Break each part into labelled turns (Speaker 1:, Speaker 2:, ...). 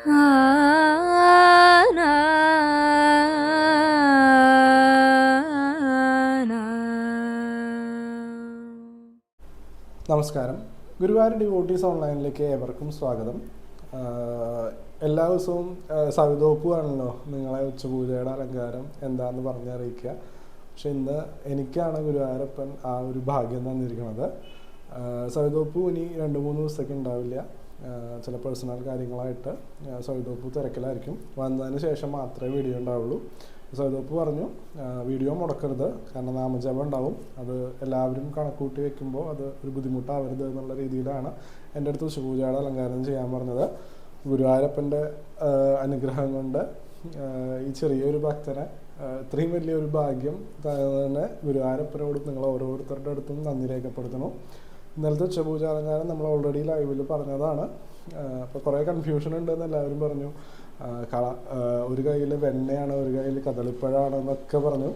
Speaker 1: നമസ്കാരം. ഗുരുവായൂർ ഡിവോട്ടീസ് ഓൺലൈനിലേക്ക് ഏവർക്കും സ്വാഗതം. എല്ലാ ദിവസവും ആഹ് സവിതോപ്പുവാണല്ലോ നിങ്ങളെ ഉച്ചപൂജയുടെ അലങ്കാരം എന്താണെന്ന് പറഞ്ഞറിയിക്കുക പക്ഷെ ഇന്ന് എനിക്കാണ് ഗുരുവായൂരപ്പൻ ആ ഒരു ഭാഗ്യം തന്നിരിക്കുന്നത്. സവിതോപ്പു ഇനി രണ്ട് മൂന്ന് ദിവസത്തേക്ക് ഉണ്ടാവില്ല. ചില പേഴ്സണൽ കാര്യങ്ങളായിട്ട് സൗദോപ്പ് തിരക്കിലായിരിക്കും. വന്നതിന് ശേഷം മാത്രമേ വീഡിയോ ഉണ്ടാവുള്ളൂ. സൗദോപ്പ് പറഞ്ഞു വീഡിയോ മുടക്കരുത് കാരണം നാമജപം ഉണ്ടാവും. അത് എല്ലാവരും കണക്കൂട്ടി വെക്കുമ്പോൾ അത് ഒരു ബുദ്ധിമുട്ടാവരുത് എന്നുള്ള രീതിയിലാണ് എന്റെ അടുത്ത് ശുപൂജയുടെ അലങ്കാരം ചെയ്യാൻ പറഞ്ഞത്. ഗുരുവായൂരപ്പന്റെ അനുഗ്രഹം കൊണ്ട് ഈ ചെറിയൊരു ഭക്തനെ ഇത്രയും വലിയൊരു ഭാഗ്യം തന്നെ ഗുരുവായൂരപ്പനോടും നിങ്ങൾ ഓരോരുത്തരുടെ അടുത്തും നന്ദി രേഖപ്പെടുത്തണം ഇന്നലത്തെ ഉച്ചപൂജ അലങ്കാരം നമ്മൾ ഓൾറെഡി ലൈവിൽ പറഞ്ഞതാണ്. അപ്പോൾ കുറേ കൺഫ്യൂഷൻ ഉണ്ടെന്ന് എല്ലാവരും പറഞ്ഞു. കള ഒരു കയ്യിൽ വെണ്ണയാണ് ഒരു കയ്യിൽ കദളിപ്പഴമാണ് എന്നൊക്കെ പറഞ്ഞു.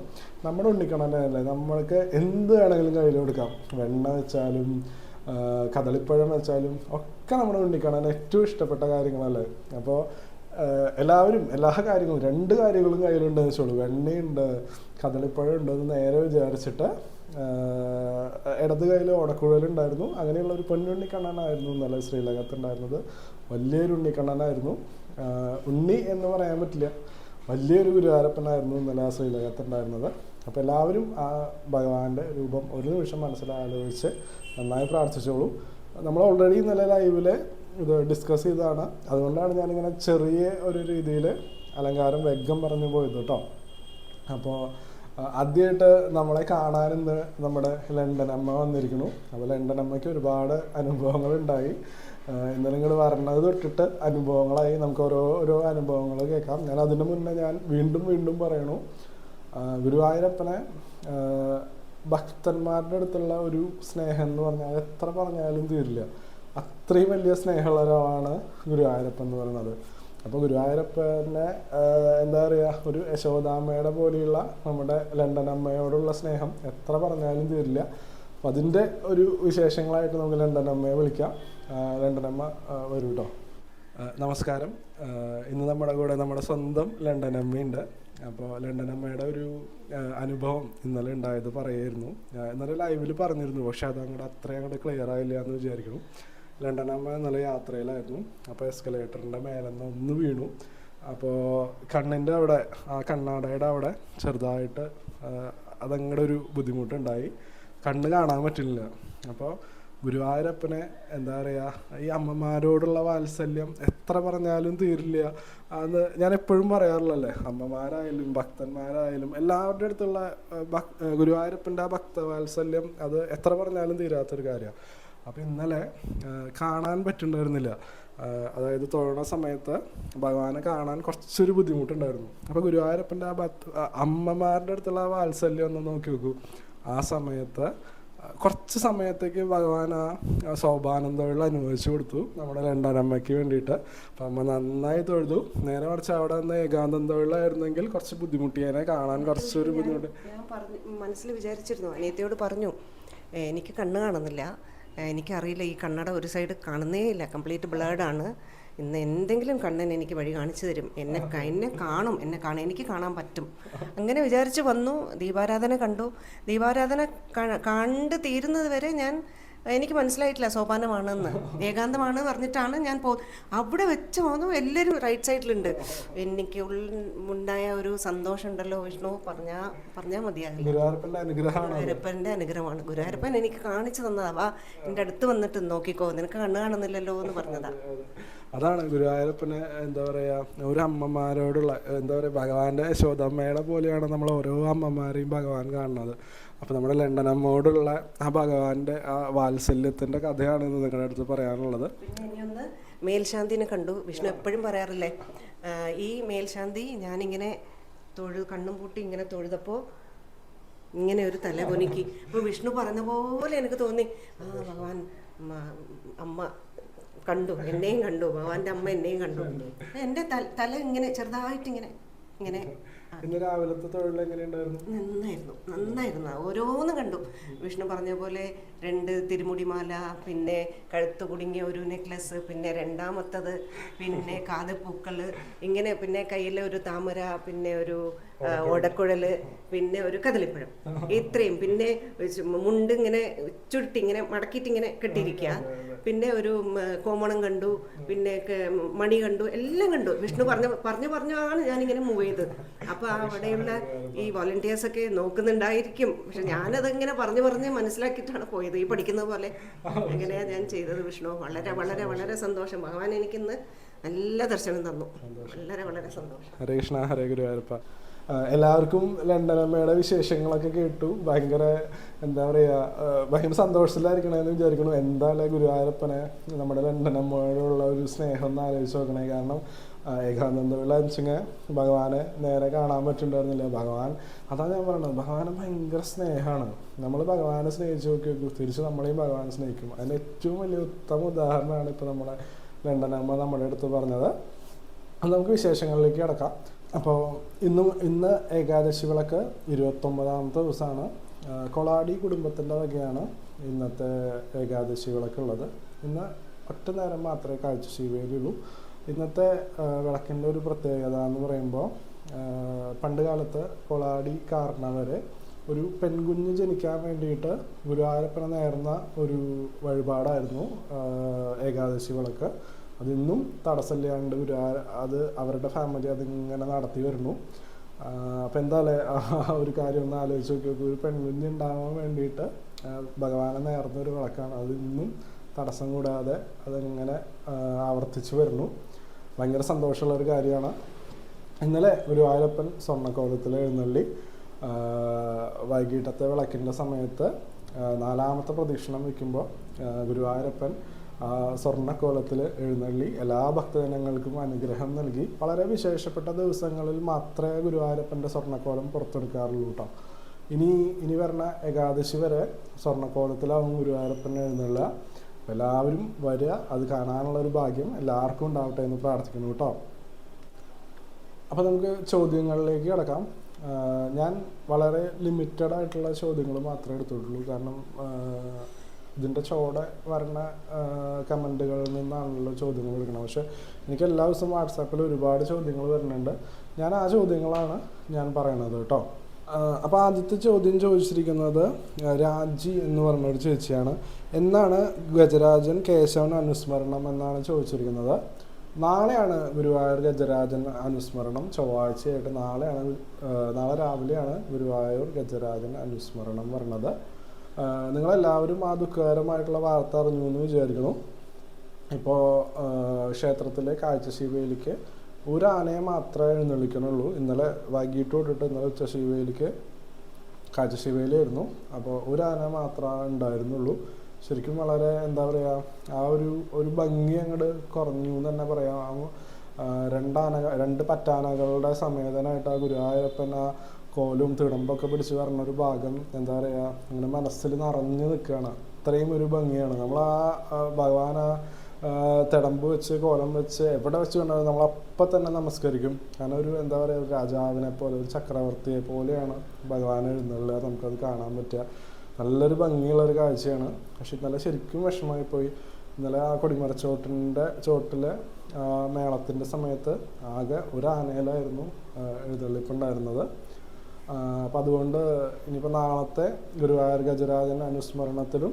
Speaker 1: നമ്മുടെ ഉണ്ണിക്കണല്ലേ നമ്മൾക്ക് എന്ത് വേണമെങ്കിലും കയ്യിൽ കൊടുക്കാം. വെണ്ണ വെച്ചാലും കദളിപ്പഴം വെച്ചാലും ഒക്കെ നമ്മുടെ ഉണ്ണിക്കണ്ണൻ ഏറ്റവും ഇഷ്ടപ്പെട്ട കാര്യങ്ങളല്ലേ. അപ്പോൾ എല്ലാവരും എല്ലാ കാര്യങ്ങളും രണ്ട് കാര്യങ്ങളും കയ്യിലുണ്ടെന്ന് വെച്ചോളൂ വെണ്ണയുണ്ട് കദളിപ്പഴം ഉണ്ടെന്ന് നേരെ വിചാരിച്ചിട്ട് ഇടത് കയ്യിൽ ഓടക്കുഴലുണ്ടായിരുന്നു. അങ്ങനെയുള്ള ഒരു പൊന്നുണ്ണിക്കണ്ണനായിരുന്നു നല്ല ശ്രീലകത്തുണ്ടായിരുന്നത് വലിയൊരു ഉണ്ണിക്കണ്ണനായിരുന്നു. ഉണ്ണി എന്ന് പറയാൻ പറ്റില്ല. വലിയൊരു ഗുരുവാരപ്പനായിരുന്നു ഇന്നലെ ആ ശ്രീലകത്തുണ്ടായിരുന്നത് അപ്പോൾ എല്ലാവരും ആ ഭഗവാന്റെ രൂപം ഒരു നിമിഷം മനസ്സിലാലോചിച്ച് നന്നായി പ്രാർത്ഥിച്ചോളൂ. നമ്മൾ ഓൾറെഡി ഇന്നലെ ലൈവിൽ ഇത് ഡിസ്കസ് ചെയ്തതാണ്. അതുകൊണ്ടാണ് ഞാനിങ്ങനെ ചെറിയ ഒരു രീതിയിൽ അലങ്കാരം വെഗം പറഞ്ഞു പോയത് കേട്ടോ. അപ്പോൾ ആദ്യമായിട്ട് നമ്മളെ കാണാൻ ഇന്ന് നമ്മുടെ ലണ്ടൻ അമ്മ വന്നിരിക്കുന്നു. അപ്പോൾ ലണ്ടൻ അമ്മയ്ക്ക് ഒരുപാട് അനുഭവങ്ങൾ ഉണ്ടായി ഇന്നലെ ഇങ്ങോട്ട് വരണത് തൊട്ടിട്ട് അനുഭവങ്ങളായി. നമുക്ക് ഓരോ ഓരോ അനുഭവങ്ങൾ കേൾക്കാം. ഞാൻ അതിന് മുന്നേ ഞാൻ വീണ്ടും വീണ്ടും പറയണു. ഗുരുവായൂരപ്പനെ ഭക്തന്മാരുടെ അടുത്തുള്ള ഒരു സ്നേഹം എന്ന് പറഞ്ഞാൽ എത്ര പറഞ്ഞാലും തീരില്ല. അത്രയും വലിയ സ്നേഹമുള്ള ഒരാളാണ് ഗുരുവായൂരപ്പൻ എന്ന് പറയുന്നത്. അപ്പോൾ ഗുരുവായൂരപ്പനെ എന്താ പറയുക ഒരു യശോദാമ്മയുടെ പോലെയുള്ള നമ്മുടെ ലണ്ടൻ അമ്മയോടുള്ള സ്നേഹം എത്ര പറഞ്ഞാലും തീരില്ല. അപ്പം അതിന്റെ ഒരു വിശേഷങ്ങളായിട്ട് നമുക്ക് ലണ്ടൻ അമ്മയെ വിളിക്കാം. ലണ്ടൻ അമ്മ വരൂ കേട്ടോ നമസ്കാരം. ഇന്ന് നമ്മുടെ കൂടെ നമ്മുടെ സ്വന്തം ലണ്ടൻ അമ്മയുണ്ട്. അപ്പോൾ ലണ്ടൻ അമ്മയുടെ ഒരു അനുഭവം ഇന്നലെ ഉണ്ടായത് പറയായിരുന്നു. ഇന്നലെ ലൈവിൽ പറഞ്ഞിരുന്നു പക്ഷേ അത് അങ്ങോട്ട് അത്രയും അങ്ങോട്ട് ക്ലിയർ ആയില്ല എന്ന് വിചാരിക്കുന്നു. ലണ്ടൻ നല്ല യാത്രയിലായിരുന്നു. അപ്പോൾ എസ്കലേറ്ററിന്റെ മേലെ നിന്ന് ഒന്ന് വീണു. അപ്പോൾ കണ്ണിന്റെ അവിടെ ആ കണ്ണാടയുടെ അവിടെ ചെറുതായിട്ട് അതങ്ങടെ ഒരു ബുദ്ധിമുട്ടുണ്ടായി. കണ്ണ് കാണാൻ പറ്റില്ല. അപ്പോൾ ഗുരുവായൂരപ്പനെ എന്താ പറയുക ഈ അമ്മമാരോടുള്ള വാത്സല്യം എത്ര പറഞ്ഞാലും തീരില്ല. അത് ഞാൻ എപ്പോഴും പറയാറില്ലല്ലേ അമ്മമാരായാലും ഭക്തന്മാരായാലും എല്ലാവരുടെ അടുത്തുള്ള ഭക്- ഗുരുവായൂരപ്പന്റെ ആ ഭക്തവാത്സല്യം അത് എത്ര പറഞ്ഞാലും തീരാത്തൊരു കാര്യമാണ്. അപ്പോൾ ഇന്നലെ കാണാൻ പറ്റുന്നുണ്ടായിരുന്നില്ല. അതായത് തൊഴണ സമയത്ത് ഭഗവാനെ കാണാൻ കുറച്ചൊരു ബുദ്ധിമുട്ടുണ്ടായിരുന്നു. അപ്പോൾ ഗുരുവായൂരപ്പന്റെ ആ ഭക്ത അമ്മമാരുടെ അടുത്തുള്ള ആ വാത്സല്യം ഒന്ന് നോക്കി നോക്കൂ. ആ സമയത്ത് കുറച്ച് സമയത്തേക്ക് ഭഗവാൻ ആ ശോഭാനന്ദമുള്ള അനുഭവിച്ചു കൊടുത്തു നമ്മുടെ രണ്ടാനമ്മയ്ക്ക് വേണ്ടിയിട്ട്. അപ്പം അമ്മ നന്നായി തൊഴുതു. നേരെ മറിച്ച് അവിടെ നിന്ന് ഏകാന്തം തൊഴിലായിരുന്നെങ്കിൽ കുറച്ച് ബുദ്ധിമുട്ടിയേനെ കാണാൻ കുറച്ചൊരു ബുദ്ധിമുട്ട്.
Speaker 2: മനസ്സിൽ വിചാരിച്ചിരുന്നു. അനിയത്തിയോട് പറഞ്ഞു എനിക്ക് കണ്ണ് കാണുന്നില്ല. എനിക്കറിയില്ല ഈ കണ്ണട ഒരു സൈഡ് കാണുന്നേ ഇല്ല. കംപ്ലീറ്റ് ബ്ലേഡാണ് ഇന്ന് എന്തെങ്കിലും കണ്ണൻ എനിക്ക് വഴി കാണിച്ചു തരും. എന്നെ എന്നെ കാണും. എന്നെ കാണും എനിക്ക് കാണാൻ പറ്റും. അങ്ങനെ വിചാരിച്ച് വന്നു. ദീപാരാധന കണ്ടു. ദീപാരാധന കണ്ട് തീരുന്നത് വരെ ഞാൻ എനിക്ക് മനസ്സിലായിട്ടില്ല സോപാനമാണെന്ന്. ഏകാന്തമാണ് പറഞ്ഞിട്ടാണ് ഞാൻ പോ അവിടെ വെച്ച് പോകുന്നു എല്ലാവരും റൈറ്റ് സൈഡിലുണ്ട് എനിക്ക് ഉണ്ടായ ഒരു സന്തോഷം ഉണ്ടല്ലോ വിഷ്ണു. പറഞ്ഞാ പറഞ്ഞാൽ മതിയാകില്ല
Speaker 1: ഗുരുവായൂരപ്പന്റെ അനുഗ്രഹമാണ്.
Speaker 2: ഗുരുഹരപ്പൻ ഗുരുവായൂരപ്പൻ എനിക്ക് കാണിച്ചു തന്നതാ. വാ എന്റെ അടുത്ത് വന്നിട്ട് നോക്കിക്കോ. നിനക്ക് കണ്ണ് കാണുന്നില്ലല്ലോ എന്ന് പറഞ്ഞതാ.
Speaker 1: അതാണ് ഗുരുവായൂരപ്പന് എന്താ പറയുക ഒരു അമ്മമാരോടുള്ള എന്താ പറയുക ഭഗവാന്റെ യശോദമ്മയുടെ പോലെയാണ് നമ്മൾ ഓരോ അമ്മമാരെയും ഭഗവാൻ കാണുന്നത്. അപ്പൊ നമ്മുടെ ലണ്ടൻ അമ്മയോടുള്ള ആ ഭഗവാന്റെ ആ വാത്സല്യത്തിന്റെ കഥയാണ് നിങ്ങളുടെ അടുത്ത് പറയാനുള്ളത്.
Speaker 2: മേൽശാന്തിനെ കണ്ടു. വിഷ്ണു എപ്പോഴും പറയാറില്ലേ ഈ മേൽശാന്തി ഞാനിങ്ങനെ തൊഴു കണ്ണും പൂട്ടി ഇങ്ങനെ തൊഴുതപ്പോൾ ഇങ്ങനെ ഒരു തല കുനിക്കി. അപ്പോൾ വിഷ്ണു പറഞ്ഞ പോലെ എനിക്ക് തോന്നി ആ ഭഗവാൻ അമ്മ കണ്ടു എന്നെയും കണ്ടു ഭഗവാന്റെ അമ്മ എന്നെയും കണ്ടു. എന്റെ തല ഇങ്ങനെ ചെറുതായിട്ട് ഇങ്ങനെ ഇങ്ങനെ
Speaker 1: ഇന്ന് രാവിലത്തെ തൊഴിൽ എങ്ങനെയുണ്ടായിരുന്നു?
Speaker 2: നന്നായിരുന്നു നന്നായിരുന്നു. ഓരോന്ന് കണ്ടു. വിഷ്ണു പറഞ്ഞ പോലെ രണ്ട് തിരുമുടിമാല പിന്നെ കഴുത്ത് കുടുങ്ങിയ ഒരു നെക്ലസ് പിന്നെ രണ്ടാമത്തത് പിന്നെ കാതപ്പൂക്കൾ ഇങ്ങനെ പിന്നെ കയ്യിലെ ഒരു താമര പിന്നെ ഒരു ഓടക്കുഴൽ പിന്നെ ഒരു കദളിപ്പഴം. ഇത്രയും. പിന്നെ മുണ്ട് ഇങ്ങനെ ചുരുട്ടി ഇങ്ങനെ മടക്കിയിട്ട് ഇങ്ങനെ കെട്ടിയിരിക്കുക പിന്നെ ഒരു കോമണം കണ്ടു. പിന്നെ മണി കണ്ടു. എല്ലാം കണ്ടു. വിഷ്ണു പറഞ്ഞ പറഞ്ഞു പറഞ്ഞാണ് ഞാനിങ്ങനെ മൂവ് ചെയ്തത്. അപ്പോൾ അവിടെയുള്ള ഈ വോളണ്ടിയേഴ്സ് ഒക്കെ നോക്കുന്നുണ്ടായിരിക്കും. പക്ഷെ ഞാനതിങ്ങനെ പറഞ്ഞു പറഞ്ഞ് മനസ്സിലാക്കിയിട്ടാണ് പോയത്. ഈ പഠിക്കുന്ന പോലെ അങ്ങനെയാണ് ഞാൻ ചെയ്തത് വിഷ്ണു. വളരെ വളരെ വളരെ സന്തോഷം. ഭഗവാൻ എനിക്കിന്ന് നല്ല ദർശനം തന്നു. വളരെ വളരെ സന്തോഷം.
Speaker 1: ഹരേ കൃഷ്ണ ഹരേ ഗുരുവായൂരപ്പ. എല്ലാവർക്കും ലണ്ടനമ്മയുടെ വിശേഷങ്ങളൊക്കെ കേട്ടു. ഭയങ്കര എന്താ പറയുക ഭയങ്കര സന്തോഷത്തിലായിരിക്കണമെന്ന് വിചാരിക്കണു എന്തായാലും ഗുരുവായൂരപ്പനെ നമ്മുടെ ലണ്ടനമ്മയോടുള്ള ഒരു സ്നേഹം ഒന്ന് ആലോചിച്ച് നോക്കണേ? കാരണം ഏകാനന്ദമുള്ള ഏകാനന്ദവിള ഭഗവാനെ നേരെ കാണാൻ പറ്റുന്നുണ്ടായിരുന്നില്ല ഭഗവാൻ അതാണ് ഞാൻ പറയുന്നത് ഭഗവാന് ഭയങ്കര സ്നേഹമാണ്. നമ്മൾ ഭഗവാനെ സ്നേഹിച്ച് നോക്കി നോക്കൂ. തിരിച്ച് നമ്മളെയും ഭഗവാനെ സ്നേഹിക്കും. അതിന് ഏറ്റവും വലിയ ഉത്തമ ഉദാഹരണമാണ് ഇപ്പോൾ നമ്മുടെ ലണ്ടനമ്മ നമ്മുടെ അടുത്ത് പറഞ്ഞത്. നമുക്ക് വിശേഷങ്ങളിലേക്ക് കിടക്കാം. അപ്പോൾ ഇന്ന് ഇന്ന് ഏകാദശി വിളക്ക് ഇരുപത്തൊമ്പതാമത്തെ ദിവസമാണ്. കൊളാടി കുടുംബത്തിന്റെ വകയാണ് ഇന്നത്തെ ഏകാദശി വിളക്കുള്ളത് ഇന്ന് ഒറ്റ നേരം മാത്രമേ കാഴ്ച ചെയ്യുകയുള്ളൂ ഇന്നത്തെ വിളക്കിന്റെ ഒരു പ്രത്യേകത എന്ന് പറയുമ്പോൾ പണ്ട് കാലത്ത് കൊളാടി കാരണവരെ ഒരു പെൺകുഞ്ഞ് ജനിക്കാൻ വേണ്ടിയിട്ട് ഗുരുവായൂരപ്പനെ നേർന്ന ഒരു വഴിപാടായിരുന്നു ഏകാദശി വിളക്ക് അതിന്നും തടസ്സമില്ലാണ്ട് ഒരു അത് അവരുടെ ഫാമിലി അതിങ്ങനെ നടത്തി വരുന്നു. അപ്പം എന്തായാലേ ആ ഒരു കാര്യം ഒന്ന് ആലോചിച്ച് നോക്കി ഒരു പെൺകുഞ്ഞ് ഉണ്ടാവാൻ വേണ്ടിയിട്ട് ഭഗവാനെ നേർന്ന ഒരു വിളക്കാണ്. അതിന്നും തടസ്സം കൂടാതെ അതിങ്ങനെ ആവർത്തിച്ചു വരുന്നു. ഭയങ്കര സന്തോഷമുള്ള ഒരു കാര്യമാണ്. ഇന്നലെ ഗുരുവായൂരപ്പൻ സ്വർണക്കോലത്തിൽ എഴുന്നള്ളി വൈകിട്ടത്തെ വിളക്കിന്റെ സമയത്ത് നാലാമത്തെ പ്രദക്ഷിണം വയ്ക്കുമ്പോൾ ഗുരുവായൂരപ്പൻ ആ എഴുന്നള്ളി എല്ലാ ഭക്തജനങ്ങൾക്കും അനുഗ്രഹം നൽകി വളരെ വിശേഷപ്പെട്ട ദിവസങ്ങളിൽ മാത്രമേ ഗുരുവായൂരപ്പന്റെ സ്വർണക്കോലം പുറത്തെടുക്കാറുള്ളൂ കേട്ടോ ഇനി ഇനി വരുന്ന ഏകാദശി വരെ സ്വർണക്കോലത്തിലാവും ഗുരുവായൂരപ്പൻ എഴുന്നള്ളുക. എല്ലാവരും വരിക അത് കാണാനുള്ള ഒരു ഭാഗ്യം എല്ലാവർക്കും ഉണ്ടാവട്ടെ എന്ന് പ്രാർത്ഥിക്കുന്നു കേട്ടോ അപ്പോൾ നമുക്ക് ചോദ്യങ്ങളിലേക്ക് കിടക്കാം. ഞാൻ വളരെ ലിമിറ്റഡ് ആയിട്ടുള്ള ചോദ്യങ്ങൾ മാത്രമേ എടുത്തിട്ടുള്ളൂ. കാരണം ഇതിന്റെ ചോടെ വരണ കമന്റുകളിൽ നിന്നാണല്ലോ ചോദ്യങ്ങൾ വിളിക്കുന്നത് പക്ഷെ എനിക്ക് എല്ലാ ദിവസവും വാട്സാപ്പിൽ ഒരുപാട് ചോദ്യങ്ങൾ വരുന്നുണ്ട്. ഞാൻ ആ ചോദ്യങ്ങളാണ് ഞാൻ പറയണത് കേട്ടോ. അപ്പോൾ ആദ്യത്തെ ചോദ്യം ചോദിച്ചിരിക്കുന്നത് രാജി എന്ന് പറഞ്ഞ ഒരു ചേച്ചിയാണ്. എന്നാണ് ഗജരാജൻ കേശവൻ അനുസ്മരണം എന്നാണ് ചോദിച്ചിരിക്കുന്നത്. നാളെയാണ് ഗുരുവായൂർ ഗജരാജൻ അനുസ്മരണം. ചൊവ്വാഴ്ചയായിട്ട് നാളെയാണ് നാളെ രാവിലെയാണ് ഗുരുവായൂർ ഗജരാജൻ അനുസ്മരണം ആ, നിങ്ങളെല്ലാവരും ആ ദുഃഖകരമായിട്ടുള്ള വാർത്ത അറിഞ്ഞു എന്ന് വിചാരിക്കുന്നു. ഇപ്പോൾ ക്ഷേത്രത്തിലെ കാഴ്ചശീവയിലേക്ക് ഒരു ആനയെ മാത്രമേ എഴുന്നള്ളിക്കണുള്ളൂ ഇന്നലെ വൈകിട്ട് തൊട്ടിട്ട് ഇന്നലെ ഉച്ചശീവയിലേക്ക് കാഴ്ചശീവയിലായിരുന്നു അപ്പോൾ ഒരു ആന മാത്രമേ ഉണ്ടായിരുന്നുള്ളൂ. ശരിക്കും വളരെ എന്താ പറയുക ആ ഒരു ഒരു ഭംഗി അങ്ങോട്ട് കുറഞ്ഞു എന്ന് തന്നെ പറയാം. രണ്ടാന രണ്ട് പറ്റാനകളുടെ സമേതനായിട്ട് ആ ഗുരുവായൂരപ്പൻ ആ കോലും തിടമ്പൊക്കെ പിടിച്ച് വരണ ഒരു ഭാഗം എന്താ പറയുക അങ്ങനെ മനസ്സിൽ നിറഞ്ഞു നിൽക്കുകയാണ്. അത്രയും ഒരു ഭംഗിയാണ്. നമ്മൾ ആ ഭഗവാൻ ആ തിടമ്പ് വെച്ച് കോലം വെച്ച് എവിടെ വെച്ച് കണ്ടാലും നമ്മൾ അപ്പം തന്നെ നമസ്കരിക്കും. കാരണം ഒരു എന്താ പറയുക ഒരു രാജാവിനെ പോലെ ഒരു ചക്രവർത്തിയെ പോലെയാണ് ഭഗവാൻ എഴുന്നള്ളുക നമുക്കത് കാണാൻ പറ്റുക. നല്ലൊരു ഭംഗിയുള്ള ഒരു കാഴ്ചയാണ്. പക്ഷെ ഇന്നലെ ശരിക്കും വിഷമമായി പോയി ഇന്നലെ ആ കൊടിമരച്ചോട്ടിന്റെ ചോട്ടിലെ മേളത്തിന്റെ സമയത്ത് ആകെ ഒരു ആനയിലായിരുന്നു എഴുതള്ളിപ്പുണ്ടായിരുന്നത് അപ്പം അതുകൊണ്ട് ഇനിയിപ്പോൾ നാളത്തെ ഗുരുവായൂർ ഗജരാജൻ അനുസ്മരണത്തിലും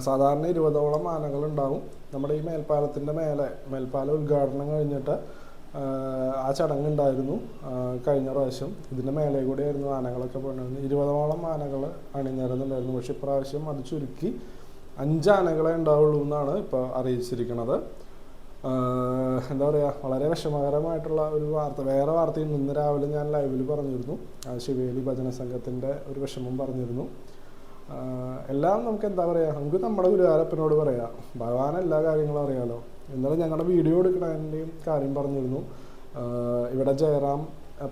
Speaker 1: സാധാരണ ഇരുപതോളം ആനകളുണ്ടാവും. നമ്മുടെ ഈ മേൽപ്പാലത്തിന്റെ മേലെ മേൽപ്പാലം ഉദ്ഘാടനം കഴിഞ്ഞിട്ട് ആ, ചടങ്ങുണ്ടായിരുന്നു കഴിഞ്ഞ പ്രാവശ്യം. ഇതിന്റെ മേലെ കൂടെയായിരുന്നു ആനകളൊക്കെ പോയിട്ടുണ്ടായിരുന്നു ഇരുപതോളം ആനകൾ അണിനിരന്നുണ്ടായിരുന്നു പക്ഷെ ഇപ്രാവശ്യം അത് ചുരുക്കി അഞ്ച് ആനകളെ ഉണ്ടാവുള്ളൂ എന്നാണ് ഇപ്പോൾ അറിയിച്ചിരിക്കുന്നത് എന്താ പറയുക വളരെ വിഷമകരമായിട്ടുള്ള ഒരു വാർത്ത. വേറെ വാർത്തയും ഇന്ന് രാവിലെ ഞാൻ ലൈവിൽ പറഞ്ഞിരുന്നു. ശിവേലി ഭജന സംഘത്തിന്റെ ഒരു വിഷമം പറഞ്ഞിരുന്നു. എല്ലാം നമുക്ക് എന്താ പറയുക നമുക്ക് നമ്മുടെ ഗുരുവാരപ്പനോട് പറയാം. ഭഗവാൻ എല്ലാ കാര്യങ്ങളും അറിയാലോ. ഇന്നലെ ഞങ്ങളുടെ വീഡിയോ എടുക്കണതിന്റെയും കാര്യം പറഞ്ഞിരുന്നു. ഇവിടെ ജയറാം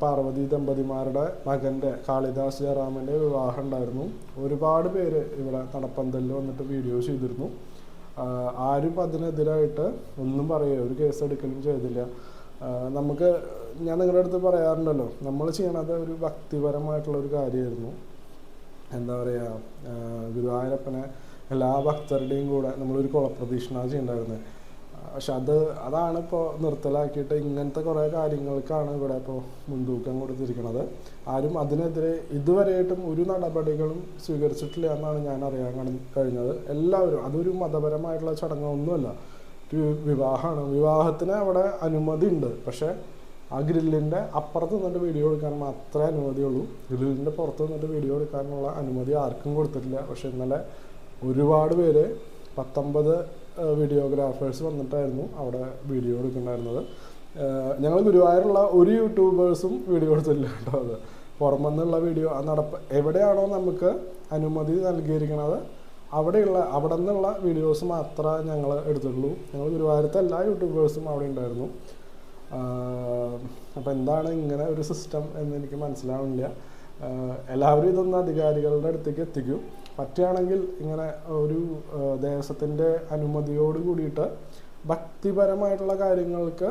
Speaker 1: പാർവതി ദമ്പതിമാരുടെ മകന്റെ കാളിദാസ് ജയറാമിന്റെ വിവാഹം ഉണ്ടായിരുന്നു. ഒരുപാട് പേര് ഇവിടെ നടപ്പന്തലിൽ വന്നിട്ട് വീഡിയോ ചെയ്തിരുന്നു. ആരും അതിനെതിരായിട്ട് ഒന്നും പറയുക ഒരു കേസ് എടുക്കലും ചെയ്തില്ല നമുക്ക് ഞാൻ നിങ്ങളുടെ അടുത്ത് പറയാറുണ്ടല്ലോ നമ്മൾ ചെയ്യണത് ഒരു ഭക്തിപരമായിട്ടുള്ള ഒരു കാര്യമായിരുന്നു. എന്താ പറയുക ഗുരുവായൂരപ്പനെ എല്ലാ ഭക്തരുടെയും കൂടെ നമ്മളൊരു കുളപ്രദക്ഷിണ ചെയ്യണ്ടായിരുന്നത് പക്ഷെ അത് അതാണ് ഇപ്പോൾ നിർത്തലാക്കിയിട്ട് ഇങ്ങനത്തെ കുറേ കാര്യങ്ങൾക്കാണ് ഇവിടെ ഇപ്പോൾ മുൻതൂക്കം കൊടുത്തിരിക്കുന്നത് ആരും അതിനെതിരെ ഇതുവരെയായിട്ടും ഒരു നടപടികളും സ്വീകരിച്ചിട്ടില്ല എന്നാണ് ഞാൻ അറിയാൻ കഴിഞ്ഞത്. എല്ലാവരും അതൊരു മതപരമായിട്ടുള്ള ചടങ്ങൊന്നുമല്ല. വിവാഹമാണ്. വിവാഹത്തിന് അവിടെ അനുമതി ഉണ്ട് പക്ഷേ ആ ഗ്രില്ലിന്റെ അപ്പുറത്ത് നിന്നിട്ട് വീഡിയോ എടുക്കാൻ മാത്രമേ അനുമതിയുള്ളൂ. ഗ്രില്ലിന്റെ പുറത്ത് നിന്നിട്ട് വീഡിയോ എടുക്കാനുള്ള അനുമതി ആർക്കും കൊടുത്തിട്ടില്ല. പക്ഷെ ഇന്നലെ ഒരുപാട് പേര് പത്തൊമ്പത് വീഡിയോഗ്രാഫേഴ്സ് വന്നിട്ടായിരുന്നു അവിടെ വീഡിയോ എടുക്കുന്നുണ്ടായിരുന്നത് ഞങ്ങൾ ഗുരുവായൂരുള്ള ഒരു യൂട്യൂബേഴ്സും വീഡിയോ എടുത്തില്ല കേട്ടോ അത്. പുറമെന്നുള്ള വീഡിയോ ആ നടപ്പ് എവിടെയാണോ നമുക്ക് അനുമതി നൽകിയിരിക്കുന്നത് അവിടെയുള്ള അവിടെ നിന്നുള്ള വീഡിയോസ് മാത്രമേ ഞങ്ങൾ എടുത്തിട്ടുള്ളൂ. ഞങ്ങൾ ഗുരുവായൂരത്തെ എല്ലാ യൂട്യൂബേഴ്സും അവിടെ ഉണ്ടായിരുന്നു. അപ്പോൾ എന്താണ് ഇങ്ങനെ ഒരു സിസ്റ്റം എന്ന് എനിക്ക് മനസ്സിലാവുന്നില്ല. എല്ലാവരും ഇതൊന്ന് അധികാരികളുടെ അടുത്തേക്ക് എത്തിക്കൂ. പറ്റുകയാണെങ്കിൽ ഇങ്ങനെ ഒരു ദേശത്തിന്റെ അനുമതിയോട് കൂടിയിട്ട് ഭക്തിപരമായിട്ടുള്ള കാര്യങ്ങൾക്ക്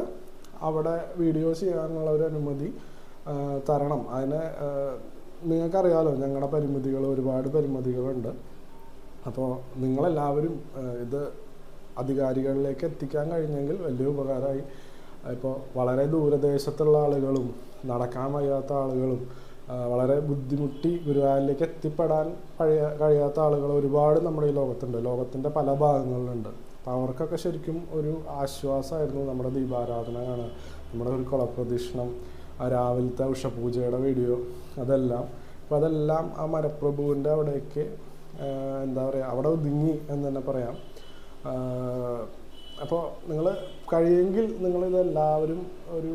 Speaker 1: അവിടെ വീഡിയോ ചെയ്യാനുള്ള ഒരു അനുമതി തരണം. അതിന് നിങ്ങൾക്കറിയാമല്ലോ ഞങ്ങളുടെ പരിമിതികൾ ഒരുപാട് പരിമിതികളുണ്ട്. അപ്പോൾ നിങ്ങളെല്ലാവരും ഇത് അധികാരികളിലേക്ക് എത്തിക്കാൻ കഴിഞ്ഞെങ്കിൽ വലിയ ഉപകാരമായി. ഇപ്പോൾ വളരെ ദൂരദേശത്തുള്ള ആളുകളും നടക്കാൻ വയ്യാത്ത ആളുകളും വളരെ ബുദ്ധിമുട്ടി ഗുരുവായൂരിലേക്ക് എത്തിപ്പെടാൻ കഴിയ കഴിയാത്ത ആളുകൾ ഒരുപാട് നമ്മുടെ ഈ ലോകത്തുണ്ട്. ലോകത്തിന്റെ പല ഭാഗങ്ങളിലുണ്ട്. അപ്പോൾ അവർക്കൊക്കെ ശരിക്കും ഒരു ആശ്വാസമായിരുന്നു നമ്മുടെ ദീപാരാധന കാണുക നമ്മുടെ ഒരു കുളപ്രദക്ഷിണം രാവിലത്തെ ഉഷപൂജയുടെ വീഡിയോ അതെല്ലാം. അപ്പോൾ അതെല്ലാം ആ മരപ്രഭുവിന്റെ അവിടേക്ക് എന്താ പറയുക അവിടെ ഒതുങ്ങി എന്ന് തന്നെ പറയാം. അപ്പോൾ നിങ്ങൾ കഴിയുമെങ്കിൽ നിങ്ങളിതെല്ലാവരും ഒരു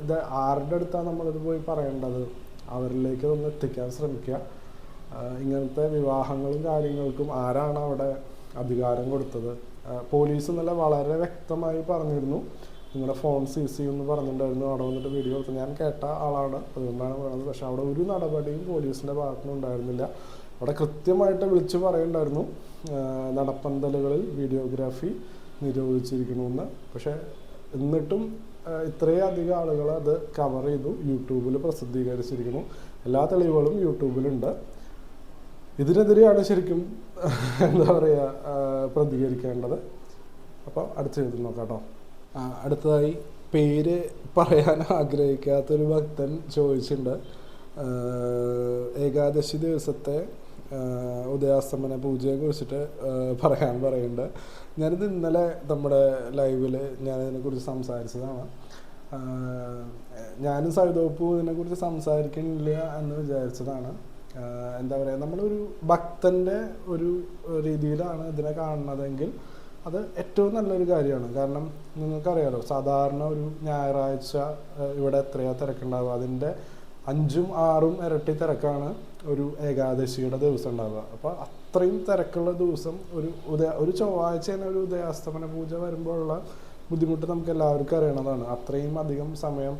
Speaker 1: ഇത് ആരുടെ അടുത്താണ് നമ്മളിത് പോയി പറയേണ്ടത്? അവരിലേക്ക് ഒന്ന് എത്തിക്കാൻ ശ്രമിക്കുക. ഇങ്ങനത്തെ വിവാഹങ്ങളും കാര്യങ്ങൾക്കും ആരാണ് അവിടെ അധികാരം കൊടുത്തത്? പോലീസ് ഇന്നലെ വളരെ വ്യക്തമായി പറഞ്ഞിരുന്നു. നിങ്ങളുടെ ഫോൺ സീസ് ചെയ്യുമെന്ന് പറഞ്ഞിട്ടുണ്ടായിരുന്നു. അവിടെ വന്നിട്ട് വീഡിയോ എടുത്ത് ഞാൻ കേട്ട ആളാണ്. അതുകൊണ്ടാണ് പറയുന്നത് പക്ഷെ അവിടെ ഒരു നടപടിയും പോലീസിന്റെ ഭാഗത്തുനിന്ന് ഉണ്ടായിരുന്നില്ല. അവിടെ കൃത്യമായിട്ട് വിളിച്ചു പറയുന്നുണ്ടായിരുന്നു. നടപ്പന്തലുകളിൽ വീഡിയോഗ്രാഫി നിരോധിച്ചിരിക്കണമെന്ന്. പക്ഷേ എന്നിട്ടും ഇത്രയധികം ഇത്രയും ആളുകൾ അത് കവർ ചെയ്തു. യൂട്യൂബിൽ പ്രസിദ്ധീകരിച്ചിരിക്കുന്നു. എല്ലാ തെളിവുകളും യൂട്യൂബിലുണ്ട്. ഇതിനെതിരെയാണ് ശരിക്കും എന്താ പറയുക പ്രതികരിക്കേണ്ടത്. അപ്പോൾ അടുത്ത ചോദ്യം നോക്കാം കേട്ടോ അടുത്തതായി പേര് പറയാൻ ആഗ്രഹിക്കാത്തൊരു ഭക്തൻ ചോദിച്ചിട്ടുണ്ട്. ഏകാദശി ദിവസത്തെ ഉദയാസ്തമന പൂജയെ കുറിച്ചിട്ട് പറയാൻ പറയുന്നുണ്ട്. ഞാനിത് ഇന്നലെ നമ്മുടെ ലൈവിൽ ഞാനതിനെക്കുറിച്ച് സംസാരിച്ചതാണ്. ഞാനും സൈതോപ്പു ഇതിനെക്കുറിച്ച് സംസാരിക്കുന്നില്ല എന്ന് വിചാരിച്ചതാണ്. എന്താ പറയുക നമ്മളൊരു ഭക്തന്റെ ഒരു രീതിയിലാണ് ഇതിനെ കാണുന്നതെങ്കിൽ അത് ഏറ്റവും നല്ലൊരു കാര്യമാണ്. കാരണം നിങ്ങൾക്കറിയാലോ സാധാരണ ഒരു ഞായറാഴ്ച ഇവിടെ എത്രയാ തിരക്കുണ്ടാവുക? അതിന്റെ അഞ്ചും ആറും ഇരട്ടി തിരക്കാണ്. ഒരു ഏകാദശിയുടെ ദിവസം ഉണ്ടാവുക. അപ്പോൾ അത്രയും തിരക്കുള്ള ദിവസം ഒരു ഉദയ ഒരു ചൊവ്വാഴ്ച തന്നെ ഒരു ഉദയാസ്തമന പൂജ വരുമ്പോഴുള്ള ബുദ്ധിമുട്ട് നമുക്ക് എല്ലാവർക്കും അറിയണതാണ്. അത്രയും അധികം സമയം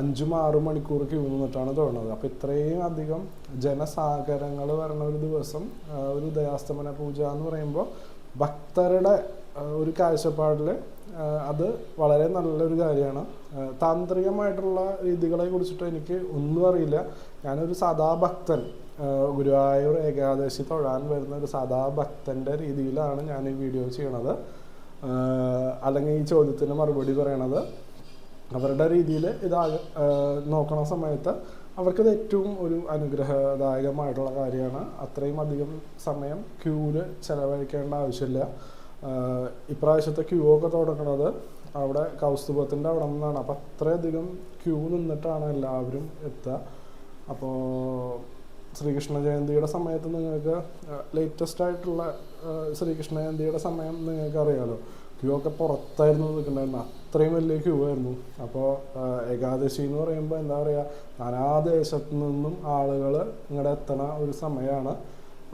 Speaker 1: അഞ്ചും ആറും മണിക്കൂർ ക്യൂ നിന്നിട്ടാണ് തുടങ്ങുന്നത് അപ്പോൾ ഇത്രയും അധികം ജനസാഗരങ്ങൾ വരണ ഒരു ദിവസം ഒരു ഉദയാസ്തമന പൂജ എന്ന് പറയുമ്പോൾ ഭക്തരുടെ ഒരു കാഴ്ചപ്പാടിൽ അത് വളരെ നല്ലൊരു കാര്യമാണ്. താന്ത്രികമായിട്ടുള്ള രീതികളെ കുറിച്ചിട്ട് എനിക്ക് ഒന്നും അറിയില്ല. ഞാനൊരു സാധാ ഭക്തൻ. ഗുരുവായൂർ ഏകാദശി തൊഴാൻ വരുന്ന ഒരു സാധാ ഭക്തന്റെ രീതിയിലാണ് ഞാൻ ഈ വീഡിയോ ചെയ്യണത്. അല്ലെങ്കിൽ ഈ ചോദ്യത്തിന് മറുപടി പറയണത്. അവരുടെ രീതിയിൽ ഇത് നോക്കണ സമയത്ത് അവർക്കത് ഏറ്റവും ഒരു അനുഗ്രഹദായകമായിട്ടുള്ള കാര്യമാണ്. അത്രയും അധികം സമയം ക്യൂവിൽ ചിലവഴിക്കേണ്ട ആവശ്യമില്ല. ഇപ്രാവശ്യത്തെ ക്യൂ ഒക്കെ തുടങ്ങുന്നത് അവിടെ കൗസ്തുഭത്തിന്റെ അവിടെ നിന്നാണ്. അപ്പം അത്രയധികം ക്യൂ നിന്നിട്ടാണ് എല്ലാവരും എത്തുക. അപ്പോൾ ശ്രീകൃഷ്ണ ജയന്തിയുടെ സമയത്ത് നിങ്ങൾക്ക് ലേറ്റസ്റ്റ് ആയിട്ടുള്ള ശ്രീകൃഷ്ണ ജയന്തിയുടെ സമയം നിങ്ങൾക്ക് അറിയാലോ. ക്യൂ ഒക്കെ പുറത്തായിരുന്നു നിൽക്കുന്നുണ്ടായിരുന്നു അത്രയും വലിയ ക്യൂ ആയിരുന്നു. അപ്പോൾ ഏകാദശി എന്ന് പറയുമ്പോൾ എന്താ പറയുക നാനാദേശത്തു നിന്നും ആളുകൾ ഇങ്ങോട്ട് എത്തണ ഒരു സമയമാണ്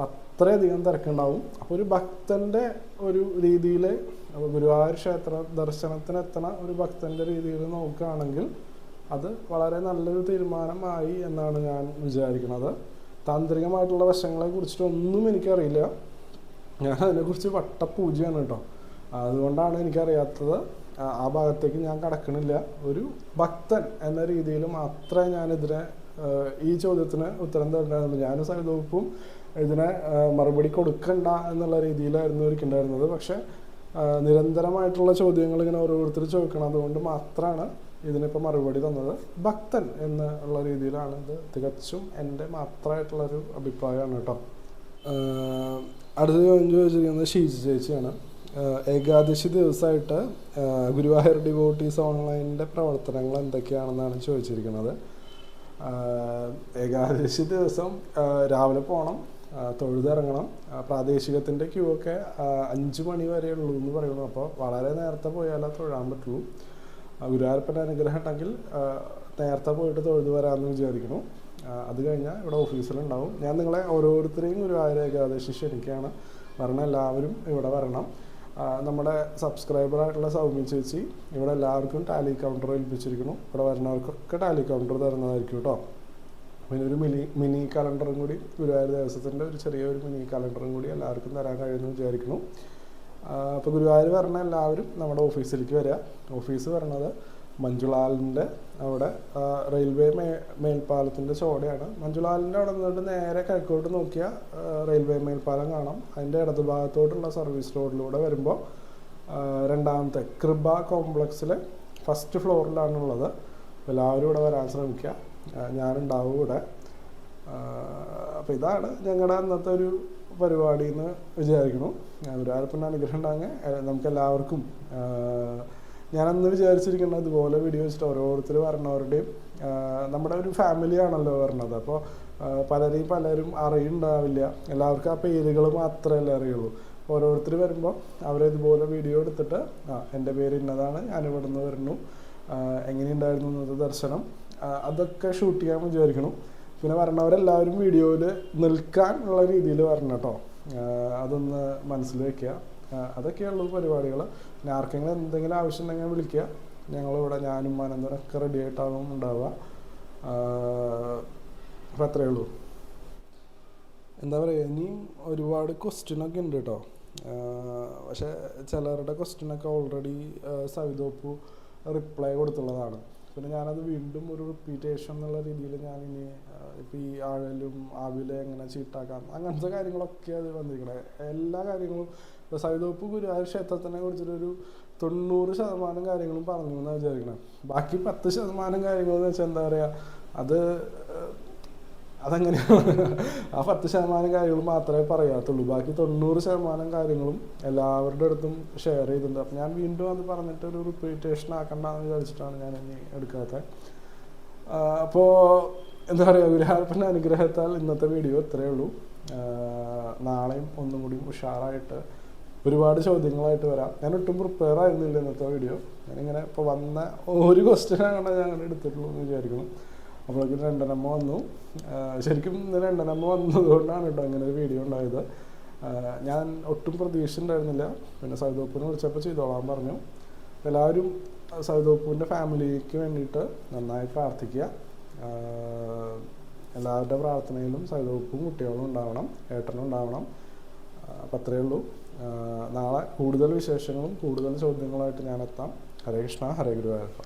Speaker 1: അത്രയധികം തിരക്കുണ്ടാവും. അപ്പോൾ ഒരു ഭക്തന്റെ ഒരു രീതിയിൽ ഗുരുവായൂർ ക്ഷേത്ര ദർശനത്തിനെത്തണ ഒരു ഭക്തന്റെ രീതിയിൽ നോക്കുകയാണെങ്കിൽ അത് വളരെ നല്ലൊരു തീരുമാനമായി എന്നാണ് ഞാൻ വിചാരിക്കുന്നത്. താന്ത്രികമായിട്ടുള്ള വശങ്ങളെ കുറിച്ചിട്ട് ഒന്നും എനിക്കറിയില്ല. ഞാൻ അതിനെക്കുറിച്ച് വട്ടപൂജയാണ് കേട്ടോ. അതുകൊണ്ടാണ് എനിക്കറിയാത്തത്. ആ, ഭാഗത്തേക്ക് ഞാൻ കടക്കണില്ല. ഒരു ഭക്തൻ എന്ന രീതിയിൽ മാത്രമേ ഞാനിതിനെ ഈ ചോദ്യത്തിന് ഉത്തരം തരണ്ടായിരുന്നു ഞാനും സഹിതവും ഇതിനെ മറുപടി കൊടുക്കണ്ട എന്നുള്ള രീതിയിലായിരുന്നു ഒരുക്കുണ്ടായിരുന്നത് പക്ഷെ നിരന്തരമായിട്ടുള്ള ചോദ്യങ്ങൾ ഇങ്ങനെ ഓരോരുത്തർ ചോദിക്കണം അതുകൊണ്ട് മാത്രമാണ് ഇതിനിപ്പോൾ മറുപടി തന്നത് ഭക്തൻ എന്നുള്ള രീതിയിലാണ് ഇത് തികച്ചും എന്റെ മാത്രമായിട്ടുള്ളൊരു അഭിപ്രായമാണ് കേട്ടോ. അടുത്ത ചോദ്യം ചോദിച്ചിരിക്കുന്നത് ഷീജ ചേച്ചിയാണ്. ഏകാദശി ദിവസമായിട്ട് ഗുരുവായൂർ ഡിവോട്ടീസ് ഓൺലൈനിന്റെ പ്രവർത്തനങ്ങൾ എന്തൊക്കെയാണെന്നാണ് ചോദിച്ചിരിക്കുന്നത്. ഏകാദശി ദിവസം രാവിലെ പോകണം തൊഴുതിറങ്ങണം പ്രാദേശികത്തിന്റെ ക്യൂ ഒക്കെ അഞ്ച് മണി വരെ ഉള്ളൂ എന്ന് പറയുന്നു. അപ്പോൾ വളരെ നേരത്തെ പോയാലേ തൊഴാൻ പറ്റുള്ളൂ. ഗുരുവായൂരപ്പന്റെ അനുഗ്രഹം ഉണ്ടെങ്കിൽ നേരത്തെ പോയിട്ട് തൊഴുതു വരാമെന്ന് വിചാരിക്കുന്നു. അത് കഴിഞ്ഞാൽ ഇവിടെ ഓഫീസിലുണ്ടാവും. ഞാൻ നിങ്ങളെ ഓരോരുത്തരെയും ഗുരുവായൂർ ഏകാദശി ക്ഷണിക്കുകയാണ് വരണം. എല്ലാവരും ഇവിടെ വരണം. നമ്മുടെ സബ്സ്ക്രൈബറായിട്ടുള്ള സൗമ്യ ചേച്ചി ഇവിടെ എല്ലാവർക്കും ടാലി കൗണ്ടർ ഏൽപ്പിച്ചിരിക്കുന്നു. ഇവിടെ വരുന്നവർക്കൊക്കെ ടാലി കൗണ്ടർ തരുന്നതായിരിക്കും കേട്ടോ. പിന്നെ ഒരു മിനി മിനി കലണ്ടറും കൂടി ഗുരുവായൂർ ദേവസ്വത്തിന്റെ ഒരു ചെറിയൊരു മിനി കലണ്ടറും കൂടി എല്ലാവർക്കും തരാൻ കഴിയുമെന്ന് വിചാരിക്കുന്നു. അപ്പോൾ ഗുരുവായൂർ വരണ എല്ലാവരും നമ്മുടെ ഓഫീസിലേക്ക് വരിക ഓഫീസ് വരണത് മഞ്ജുലാലിന്റെ അവിടെ റെയിൽവേ മേ മേൽപ്പാലത്തിന്റെ ചോടയാണ്. മഞ്ജുലാലിന്റെ അവിടെ നിന്നിട്ട് നേരെ കിഴക്കോട്ട് നോക്കിയാൽ റെയിൽവേ മേൽപ്പാലം കാണാം. അതിന്റെ ഇടതു ഭാഗത്തോട്ടുള്ള സർവീസ് റോഡിലൂടെ വരുമ്പോൾ രണ്ടാമത്തെ കൃപ കോംപ്ലക്സിലെ ഫസ്റ്റ് ഫ്ലോറിലാണുള്ളത്. എല്ലാവരും ഇവിടെ വരാൻ ശ്രമിക്കുക ഞാനുണ്ടാവും ഇവിടെ. അപ്പോൾ ഇതാണ് ഞങ്ങളുടെ അന്നത്തെ ഒരു പരിപാടി എന്ന് വിചാരിക്കുന്നു ഗുരുവായൂരപ്പന്റെ അനുഗ്രഹം ഉണ്ടാകുക നമുക്ക് എല്ലാവർക്കും ഞാനന്ന് വിചാരിച്ചിരിക്കുന്നത് ഇതുപോലെ വീഡിയോ വെച്ചിട്ട് ഓരോരുത്തർ ആ, നമ്മുടെ ഒരു ഫാമിലിയാണല്ലോ പറഞ്ഞത് അപ്പോൾ പലരെയും പലരും അറിയുണ്ടാവില്ല. എല്ലാവർക്കും ആ പേരുകൾ മാത്രമല്ലേ അറിയുള്ളൂ. ഓരോരുത്തർ വരുമ്പോൾ അവരിതുപോലെ വീഡിയോ എടുത്തിട്ട് ആ എന്റെ പേര് ഇന്നതാണ് ഞാൻ ഇവിടെ നിന്ന് വരുന്നു എങ്ങനെയുണ്ടായിരുന്നു ഇന്നത്തെ ദർശനം? അതൊക്കെ ഷൂട്ട് ചെയ്യാൻ വിചാരിക്കണം. പിന്നെ വരണവരെല്ലാവരും വീഡിയോയിൽ നിൽക്കാൻ ഉള്ള രീതിയിൽ വരണം കേട്ടോ. അതൊന്ന് മനസ്സിൽ വെക്കുക. അതൊക്കെയുള്ള പരിപാടികൾ പിന്നെ ആർക്കെങ്കിലും എന്തെങ്കിലും ആവശ്യം ഉണ്ടെങ്കിൽ വിളിക്കുക. ഞങ്ങളിവിടെ ഞാനും അനന്തരൊക്കെ റെഡി ആയിട്ടാകും ഉണ്ടാവുക. അപ്പം അത്രയേ ഉള്ളൂ. എന്താ പറയുക ഇനിയും ഒരുപാട് ക്വസ്റ്റ്യനൊക്കെ ഉണ്ട് കേട്ടോ. പക്ഷേ ചിലരുടെ ക്വസ്റ്റ്യനൊക്കെ ഓൾറെഡി സവിതോപ്പു റിപ്ലൈ കൊടുത്തുള്ളതാണ്. പിന്നെ ഞാനത് വീണ്ടും ഒരു റിപ്പീറ്റേഷൻ എന്നുള്ള രീതിയിൽ ഞാനിനി ഇപ്പം ഈ ആഴലും ആവിലെ എങ്ങനെ ചീട്ടാക്കാം അങ്ങനത്തെ കാര്യങ്ങളൊക്കെ അത് വന്നിരിക്കണേ. എല്ലാ കാര്യങ്ങളും ഇപ്പോൾ സൈതോപ്പ് ഗുരുവായൂർ ക്ഷേത്രത്തിനെ കുറിച്ചിട്ടൊരു തൊണ്ണൂറ് ശതമാനം കാര്യങ്ങളും പറഞ്ഞു എന്നാണ് വിചാരിക്കണേ. ബാക്കി പത്ത് ശതമാനം കാര്യങ്ങളെന്ന് വെച്ചാൽ എന്താ പറയുക അത് അതങ്ങനെയാണ് ആ പത്ത് ശതമാനം കാര്യങ്ങൾ മാത്രമേ പറയാത്തുള്ളൂ. ബാക്കി തൊണ്ണൂറ് ശതമാനം കാര്യങ്ങളും എല്ലാവരുടെ അടുത്തും ഷെയർ ചെയ്തിട്ടുണ്ട്. അപ്പം ഞാൻ വീണ്ടും അത് പറഞ്ഞിട്ട് ഒരു റിപ്പീറ്റേഷൻ ആക്കണ്ടെന്ന് വിചാരിച്ചിട്ടാണ് ഞാൻ ഇനി എടുക്കാത്തത് അപ്പോൾ എന്താ പറയുക ഗുരുഹാർപ്പന്റെ അനുഗ്രഹത്താൽ ഇന്നത്തെ വീഡിയോ ഇത്രയേ ഉള്ളൂ. നാളെയും ഒന്നും കൂടി ഉഷാറായിട്ട് ഒരുപാട് ചോദ്യങ്ങളായിട്ട് വരാം. ഞാൻ ഒട്ടും പ്രിപ്പയർ ആയിരുന്നില്ല ഇന്നത്തെ വീഡിയോ ഞാനിങ്ങനെ ഇപ്പോൾ വന്ന ഒരു ക്വസ്റ്റ്യൻ ആണ് ഞാൻ എടുത്തിട്ടുള്ളൂ എന്ന് വിചാരിക്കുന്നു. അപ്പോഴേക്കും രണ്ടെണ്ണം വന്നു. ശരിക്കും രണ്ടനമ്മ വന്നതുകൊണ്ടാണ് കേട്ടോ അങ്ങനെ ഒരു വീഡിയോ ഉണ്ടായത്. ഞാൻ ഒട്ടും പ്രതീക്ഷ ഉണ്ടായിരുന്നില്ല പിന്നെ സൈതോപ്പിനെ വിളിച്ചപ്പോൾ ചെയ്തോളാൻ പറഞ്ഞു. എല്ലാവരും സൈതോപ്പുവിന്റെ ഫാമിലിക്ക് വേണ്ടിയിട്ട് നന്നായി പ്രാർത്ഥിക്കുക. എല്ലാവരുടെ പ്രാർത്ഥനയിലും സൗദോപ്പും കുട്ടികളും ഉണ്ടാവണം ഏട്ടനും ഉണ്ടാവണം. അത്രയേ ഉള്ളൂ. നാളെ കൂടുതൽ വിശേഷങ്ങളും കൂടുതൽ ചോദ്യങ്ങളുമായിട്ട് ഞാൻ എത്താം ഹരേ കൃഷ്ണ ഹരേ ഗുരുവായൂരപ്പ.